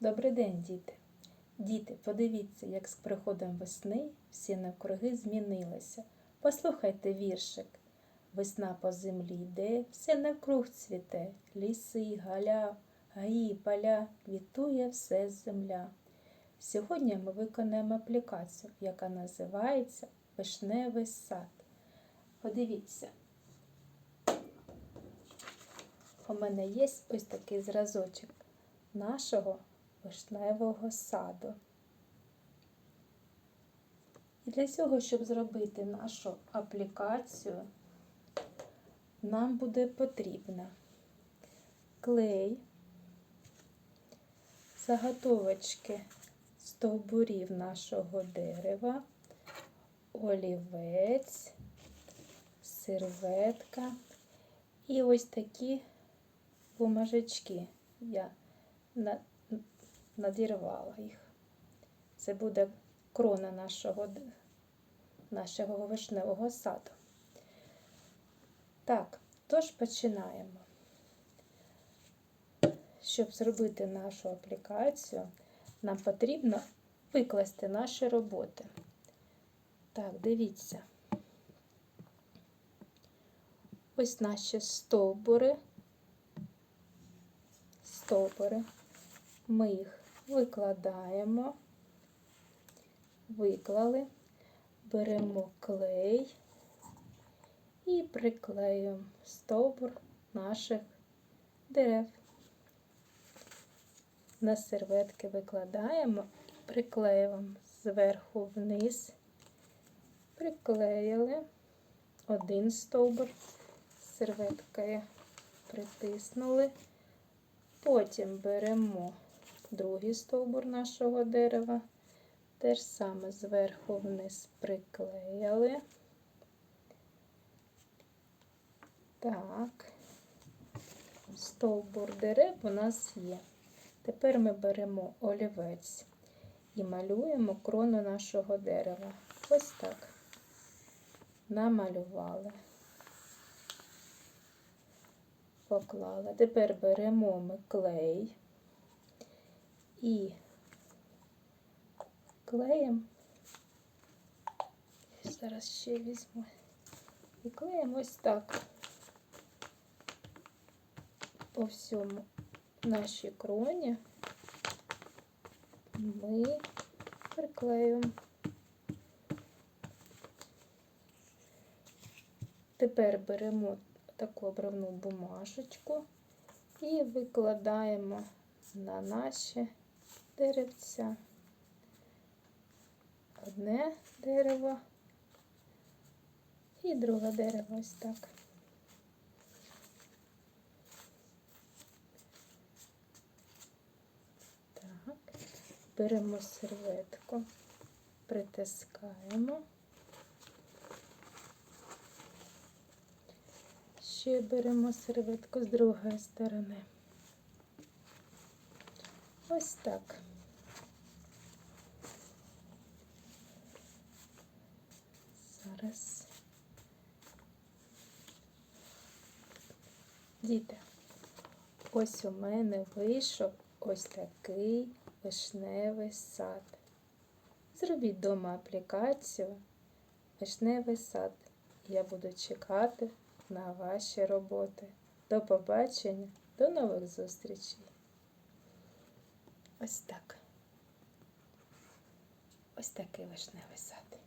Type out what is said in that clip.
Добрий день, діти. Діти, подивіться, як з приходом весни всі навкруги змінилися. Послухайте віршик. Весна по землі йде, все навкруг цвіте, ліси, галя, гаї, поля, квітує все земля. Сьогодні ми виконаємо аплікацію, яка називається Вишневий сад. Подивіться, у мене є ось такий зразочок нашого вишневого саду. І для цього, щоб зробити нашу аплікацію, нам буде потрібно клей, заготовочки стовбурів нашого дерева, олівець, серветка і ось такі бумажечки. Я на- надірвала їх. Це буде крона нашого, нашого вишневого саду. Так, тож починаємо. Щоб зробити нашу аплікацію, нам потрібно викласти наші роботи. Так, дивіться. Ось наші стовбури. Стовбури. Ми їх викладаємо, виклали, беремо клей і приклеюємо стовбур наших дерев. На серветки викладаємо, приклеюємо зверху вниз, приклеїли один стовбур, серветкою притиснули. Потім беремо другий стовбур нашого дерева, те ж саме зверху вниз приклеїли. Так, стовбур дерев у нас є. Тепер ми беремо олівець і малюємо крону нашого дерева. Ось так. Намалювали. Поклала. Тепер беремо ми клей і клеїмо. Зараз ще візьму. І клеїмо ось так по всьому нашій кроні ми приклеюємо. Тепер беремо таку обривну бумажечку і викладаємо на наші деревця. Одне дерево і друге дерево ось так. Так, беремо серветку, притискаємо. Ще беремо серветку з другої сторони. Ось так. Зараз. Діти, ось у мене вийшов ось такий вишневий сад. Зробіть вдома аплікацію Вишневий сад. Я буду чекати на ваші роботи. До побачення, до нових зустрічей. Ось так. Ось такий вишневий сад.